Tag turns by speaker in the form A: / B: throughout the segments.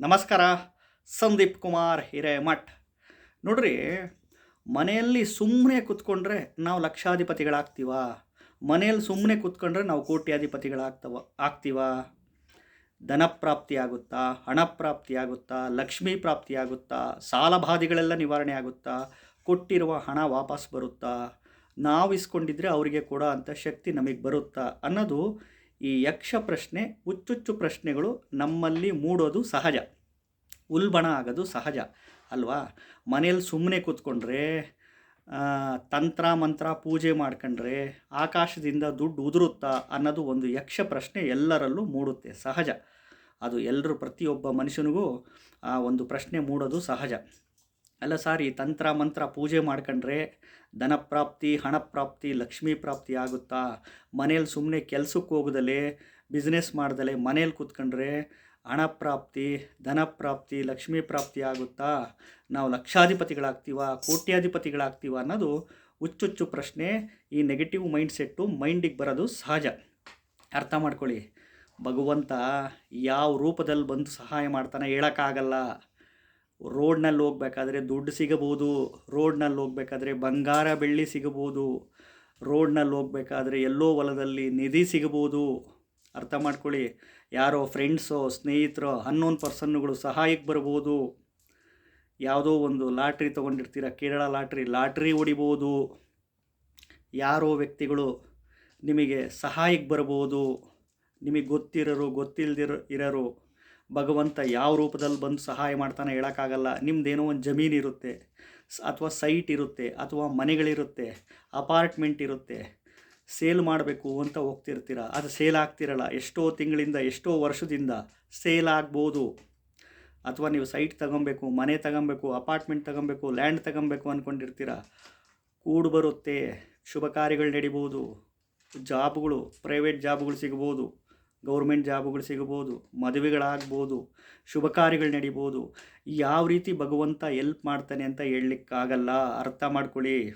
A: ನಮಸ್ಕಾರ, ಸಂದೀಪ್ ಕುಮಾರ್ ಹಿರೇಮಠ್. ನೋಡ್ರಿ, ಮನೆಯಲ್ಲಿ ಸುಮ್ಮನೆ ಕೂತ್ಕೊಂಡ್ರೆ ನಾವು ಲಕ್ಷಾಧಿಪತಿಗಳಾಗ್ತೀವ? ಮನೆಯಲ್ಲಿ ಸುಮ್ಮನೆ ಕೂತ್ಕೊಂಡ್ರೆ ನಾವು ಕೋಟ್ಯಾಧಿಪತಿಗಳಾಗ್ತವ, ಆಗ್ತೀವ? ಧನಪ್ರಾಪ್ತಿ ಆಗುತ್ತಾ, ಹಣ ಪ್ರಾಪ್ತಿ ಆಗುತ್ತಾ, ಲಕ್ಷ್ಮೀ ಪ್ರಾಪ್ತಿ ಆಗುತ್ತಾ ಸಾಲಬಾಧೆಗಳೆಲ್ಲ ನಿವಾರಣೆ ಆಗುತ್ತಾ, ಕೊಟ್ಟಿರುವ ಹಣ ವಾಪಸ್ ಬರುತ್ತಾ? ನಾವು ಇಸ್ಕೊಂಡಿದ್ರೆ ಅವರಿಗೆ ಕೊಡೋ ಅಂಥ ಶಕ್ತಿ ನಮಗೆ ಬರುತ್ತಾ ಅನ್ನೋದು ಈ ಯಕ್ಷ ಪ್ರಶ್ನೆ, ಹುಚ್ಚುಚ್ಚು ಪ್ರಶ್ನೆಗಳು ನಮ್ಮಲ್ಲಿ ಮೂಡೋದು ಸಹಜ. ಉಲ್ಬಣ ಆಗೋದು ಸಹಜ. ಅಲ್ವಾ? ಮನೇಲಿ ಸುಮ್ಮನೆ ಕೂತ್ಕೊಂಡ್ರೆ ತಂತ್ರ ಮಂತ್ರ ಪೂಜೆ ಮಾಡ್ಕೊಂಡ್ರೆ ಆಕಾಶದಿಂದ ದುಡ್ಡು ಉದುರುತ್ತಾ ಅನ್ನೋದು ಒಂದು ಯಕ್ಷ ಪ್ರಶ್ನೆ ಎಲ್ಲರಲ್ಲೂ ಮೂಡುತ್ತೆ. ಸಹಜ. ಅದು ಎಲ್ಲರೂ ಪ್ರತಿಯೊಬ್ಬ ಮನುಷ್ಯನಿಗೂ ಆ ಒಂದು ಪ್ರಶ್ನೆ ಮೂಡೋದು ಸಹಜ. ಅಲ್ಲ ಸಾರಿ, ತಂತ್ರ, ಮಂತ್ರ ಪೂಜೆ ಮಾಡ್ಕೊಂಡ್ರೆ ಧನಪ್ರಾಪ್ತಿ ಹಣಪ್ರಾಪ್ತಿ ಲಕ್ಷ್ಮೀ ಪ್ರಾಪ್ತಿ ಆಗುತ್ತಾ? ಮನೇಲಿ ಸುಮ್ಮನೆ ಕೆಲ್ಸಕ್ಕೆ ಹೋಗ್ದಲೆ ಬಿಸ್ನೆಸ್ ಮಾಡ್ದಲೆ ಮನೇಲಿ ಕೂತ್ಕೊಂಡ್ರೆ ಹಣ ಪ್ರಾಪ್ತಿ, ಧನ ಪ್ರಾಪ್ತಿ, ಲಕ್ಷ್ಮೀ ಪ್ರಾಪ್ತಿ ಆಗುತ್ತಾ? ನಾವು ಲಕ್ಷಾಧಿಪತಿಗಳಾಗ್ತೀವ, ಕೋಟ್ಯಾಧಿಪತಿಗಳಾಗ್ತೀವ ಅನ್ನೋದು ಹುಚ್ಚುಚ್ಚು ಪ್ರಶ್ನೆ ಈ ನೆಗೆಟಿವ್ ಮೈಂಡ್ ಸೆಟ್ಟು ಮೈಂಡಿಗೆ ಬರೋದು ಸಹಜ. ಅರ್ಥ ಮಾಡ್ಕೊಳ್ಳಿ. ಭಗವಂತ ಯಾವ ರೂಪದಲ್ಲಿ ಬಂದು ಸಹಾಯ ಮಾಡ್ತಾನೆ ಹೇಳೋಕ್ಕಾಗಲ್ಲ. ರೋಡ್ನಲ್ಲಿ ಹೋಗ್ಬೇಕಾದ್ರೆ ದುಡ್ಡು ಸಿಗಬಹುದು ರೋಡ್ನಲ್ಲಿ ಹೋಗ್ಬೇಕಾದ್ರೆ ಬಂಗಾರ ಬೆಳ್ಳಿ ಸಿಗಬಹುದು ರೋಡ್ನಲ್ಲಿ ಹೋಗ್ಬೇಕಾದ್ರೆ ಎಲ್ಲೋ ಹೊಲದಲ್ಲಿ ನಿಧಿ ಸಿಗಬಹುದು ಅರ್ಥ ಮಾಡ್ಕೊಳ್ಳಿ, ಯಾರೋ ಫ್ರೆಂಡ್ಸೋ, ಸ್ನೇಹಿತರೋ ಹನ್ನೊಂದು ಪರ್ಸನ್ಗಳು ಸಹಾಯಕ್ಕೆ ಬರ್ಬೋದು. ಯಾವುದೋ ಒಂದು ಲಾಟ್ರಿ ತೊಗೊಂಡಿರ್ತೀರ, ಕೇರಳ ಲಾಟ್ರಿ ಲಾಟ್ರಿ ಹೊಡಿಬೋದು. ಯಾರೋ ವ್ಯಕ್ತಿಗಳು ನಿಮಗೆ ಸಹಾಯಕ್ಕೆ ಬರ್ಬೋದು. ನಿಮಗೆ ಗೊತ್ತಿರೋರು ಗೊತ್ತಿಲ್ಲದಿರೋ ಇರೋರು ಭಗವಂತ ಯಾವ ರೂಪದಲ್ಲಿ ಬಂದು ಸಹಾಯ ಮಾಡ್ತಾನೆ ಹೇಳೋಕ್ಕಾಗಲ್ಲ. ನಿಮ್ಮದೇನೋ ಒಂದು ಜಮೀನು ಇರುತ್ತೆ ಅಥವಾ ಸೈಟ್ ಇರುತ್ತೆ, ಅಥವಾ ಮನೆಗಳಿರುತ್ತೆ ಅಪಾರ್ಟ್ಮೆಂಟ್ ಇರುತ್ತೆ, ಸೇಲ್ ಮಾಡಬೇಕು ಅಂತ ಹೋಗ್ತಿರ್ತೀರ. ಅದು ಸೇಲ್ ಆಗ್ತಿರಲ್ಲ. ಎಷ್ಟೋ ತಿಂಗಳಿಂದ, ಎಷ್ಟೋ ವರ್ಷದಿಂದ ಸೇಲ್ ಆಗ್ಬೋದು. ಅಥವಾ ನೀವು ಸೈಟ್ ತಗೊಬೇಕು, ಮನೆ ತಗೊಬೇಕು ಅಪಾರ್ಟ್ಮೆಂಟ್ ತಗೊಬೇಕು ಲ್ಯಾಂಡ್ ತಗೊಬೇಕು ಅಂದ್ಕೊಂಡಿರ್ತೀರ ಕೂಡು ಬರುತ್ತೆ, ಶುಭ ಕಾರ್ಯಗಳು ನಡಿಬೋದು, ಜಾಬ್ಗಳು ಪ್ರೈವೇಟ್ ಜಾಬ್ಗಳು ಸಿಗ್ಬೋದು. ಗೌರ್ಮೆಂಟ್ ಜಾಬ್ಗಳು ಸಿಗ್ಬೋದು, ಮದುವೆಗಳಾಗ್ಬೋದು, ಶುಭ ಕಾರ್ಯಗಳು ನಡಿಬೋದು. ಯಾವ ರೀತಿ ಭಗವಂತ ಎಲ್ಪ್ ಮಾಡ್ತಾನೆ ಅಂತ ಹೇಳಲಿಕ್ಕಾಗಲ್ಲ. ಅರ್ಥ ಮಾಡ್ಕೊಳ್ಳಿ.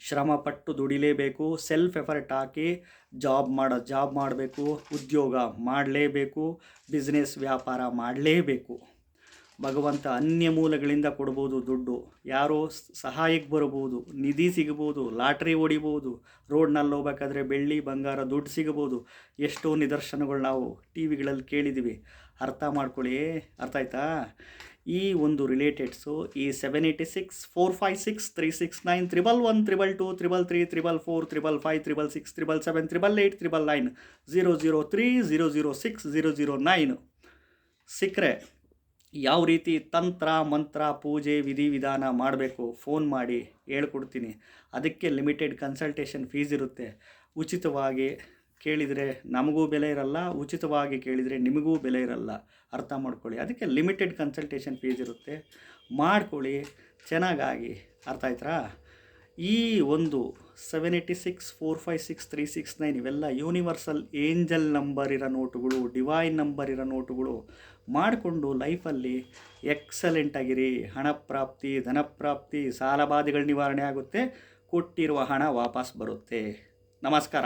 A: ಶ್ರಮಪಟ್ಟು ದುಡಿಲೇಬೇಕು ಸೆಲ್ಫ್ ಎಫರ್ಟ್ ಹಾಕಿ ಜಾಬ್ ಮಾಡೋ ಜಾಬ್ ಮಾಡಬೇಕು, ಉದ್ಯೋಗ ಮಾಡಲೇಬೇಕು ಬಿಸ್ನೆಸ್ ವ್ಯಾಪಾರ ಮಾಡಲೇಬೇಕು. ಭಗವಂತ ಅನ್ಯ ಮೂಲಗಳಿಂದ ಕೊಡ್ಬೋದು ದುಡ್ಡು. ಯಾರೋ ಸಹಾಯಕ್ಕೆ ಬರ್ಬೋದು ನಿಧಿ ಸಿಗ್ಬೋದು ಲಾಟ್ರಿ ಹೊಡಿಬೋದು ರೋಡ್ನಲ್ಲಿ ಹೋಗ್ಬೇಕಾದ್ರೆ ಬೆಳ್ಳಿ, ಬಂಗಾರ, ದುಡ್ಡು ಸಿಗ್ಬೋದು ಎಷ್ಟೋ ನಿದರ್ಶನಗಳು ನಾವು ಟಿ ವಿಗಳಲ್ಲಿ ಕೇಳಿದ್ದೀವಿ. ಅರ್ಥ ಮಾಡ್ಕೊಳ್ಳಿ, ಅರ್ಥ ಆಯ್ತಾ? ಈ ಒಂದು ರಿಲೇಟೆಡ್ಸು ಈ seven eighty six, four five six, three six nine, triple one, triple two, triple three, triple four, triple five, triple six, triple seven, triple eight, triple nine zero zero three zero zero six, zero zero nine. ಸಿಕ್ಕರೆ ಯಾವ ರೀತಿ ತಂತ್ರ, ಮಂತ್ರ, ಪೂಜೆ, ವಿಧಿ ವಿಧಾನ ಮಾಡಬೇಕು phone ಮಾಡಿ ಹೇಳ್ಕೊಡ್ತೀನಿ. ಅದಕ್ಕೆ ಲಿಮಿಟೆಡ್ ಕನ್ಸಲ್ಟೇಷನ್ ಫೀಸ್ ಇರುತ್ತೆ. ಉಚಿತವಾಗಿ ಕೇಳಿದರೆ ನಮಗೂ ಬೆಲೆ ಇರಲ್ಲ, ಉಚಿತವಾಗಿ ಕೇಳಿದರೆ ನಿಮಗೂ ಬೆಲೆ ಇರಲ್ಲ. ಅರ್ಥ ಮಾಡ್ಕೊಳ್ಳಿ. ಅದಕ್ಕೆ ಲಿಮಿಟೆಡ್ ಕನ್ಸಲ್ಟೇಷನ್ ಫೀಸ್ ಇರುತ್ತೆ. ಮಾಡ್ಕೊಳ್ಳಿ. ಚೆನ್ನಾಗಾಗಿ ಅರ್ಥ ಆಯ್ತಾ? ಈ ಒಂದು seven eighty six four five six three six nine ಇವೆಲ್ಲ ಯೂನಿವರ್ಸಲ್ ಏಂಜಲ್ ನಂಬರ್ ಇರೋ ನೋಟುಗಳು ಡಿವೈನ್ ನಂಬರ್ ಇರೋ ನೋಟುಗಳು ಮಾಡಿಕೊಂಡು ಲೈಫಲ್ಲಿ ಎಕ್ಸಲೆಂಟ್ ಆಗಿರಿ. ಹಣಪ್ರಾಪ್ತಿ ಧನಪ್ರಾಪ್ತಿ ಸಾಲಬಾಧೆಗಳ ನಿವಾರಣೆ ಆಗುತ್ತೆ. ಕೊಟ್ಟಿರುವ ಹಣ ವಾಪಸ್ ಬರುತ್ತೆ. ನಮಸ್ಕಾರ.